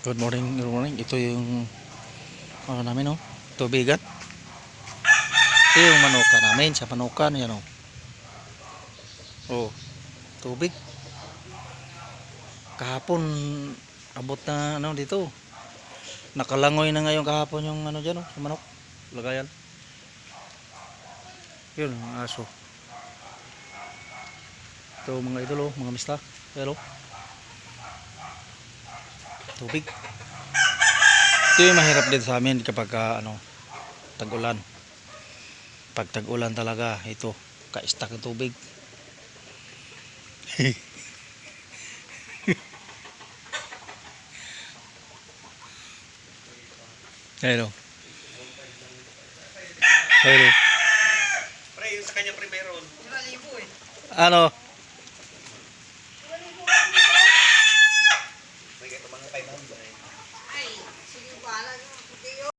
Good morning, good morning. Ito yung ano namin, no? Tubigan. Ito yung manuka namin. Sa manuka yan, oh. Oh, tubig. Kahapon, abot na, ano, dito. Nakalangoy na ngayon kahapon yung, ano dyan, oh, sa manok. Lagayan. Yun, aso. Ito, mga idol, oh, mga mista. Hello. Tubig. Ito yung mahirap din sa amin kapag ah, ano, tag-ulan. Pag tag-ulan talaga, ito, ka-stack ng tubig. Hello. Hello. Pre, yung sa kanya pre meron. Ano? mga 500. Ay, sige, bahala nyo. Hindi.